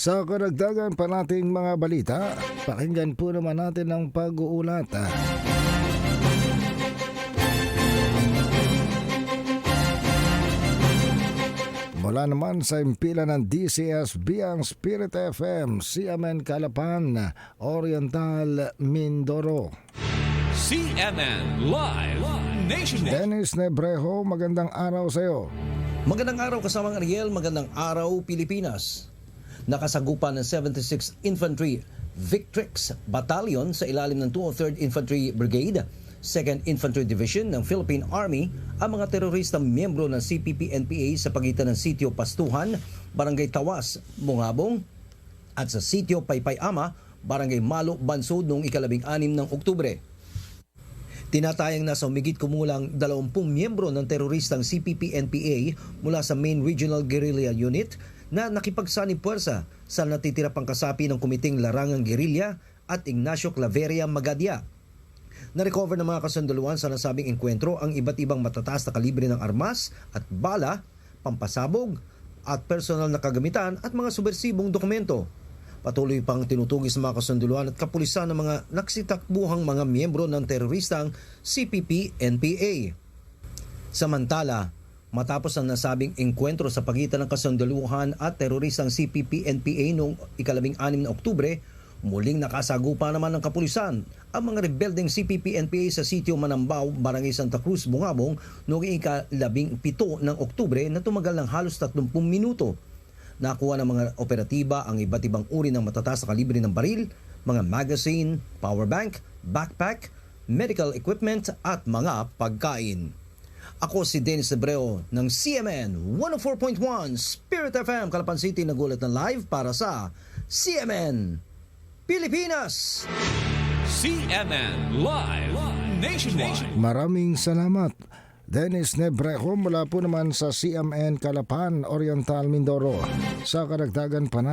Sa karagdagan pa nating mga balita, pakinggan po naman natin ang pag-uulat. Mula naman sa impila ng DCSB ang Spirit FM, CMN Calapan, Oriental, Mindoro. CNN Live Nationwide. Dennis Nebrejo, magandang araw sa iyo. Magandang araw kasamang Ariel, magandang araw Pilipinas. Nakasagupan ng 76th Infantry Victrix Battalion sa ilalim ng 203rd Infantry Brigade, 2nd Infantry Division ng Philippine Army ang mga teroristang miyembro ng CPP-NPA sa pagitan ng Sitio Pastuhan, Barangay Tawas, Bungabong at sa Sitio Paypay-Ama, Barangay Malo, Bansod noong ikalabing anim ng Oktubre. Tinatayang nasa umigit kumulang 20 miyembro ng teroristang CPP-NPA mula sa Main Regional Guerrilla Unit na nakipagsani puwersa sa natitira pang kasapi ng Kumiting Larangang Guerrilla at Ignacio Claveria Magadia. Na-recover ng mga kasunduluan sa nasabing engkwentro ang iba't ibang matataas na kalibre ng armas at bala, pampasabog at personal na kagamitan at mga subversibong dokumento. Patuloy pang tinutugis ng mga kasunduluan at kapulisan ng mga naksitakbuhang mga miyembro ng teroristang CPP-NPA. Samantala, matapos ang nasabing engkwentro sa pagitan ng kasunduluhan at teroristang CPP-NPA noong ikalabing anim na Oktubre, muling nakasagupa naman ng kapulisan ang mga rebelding CPP-NPA sa sitio Manambao, Barangay Santa Cruz, Bungabong noong ikalabing pito ng Oktubre na tumagal ng halos 30 minuto. Nakuha ng mga operatiba ang iba't ibang uri ng matataas na kalibre ng baril, mga magazine, power bank, backpack, medical equipment at mga pagkain. Ako si Dennis Hebreo ng CMN 104.1 Spirit FM Calapan City nagulat ng live para sa CMN Pilipinas. CNN Live Nationwide. Maraming salamat. Dennis Nebrejo mula po naman sa CMN Calapan, Oriental, Mindoro. Sa karagdagan pa na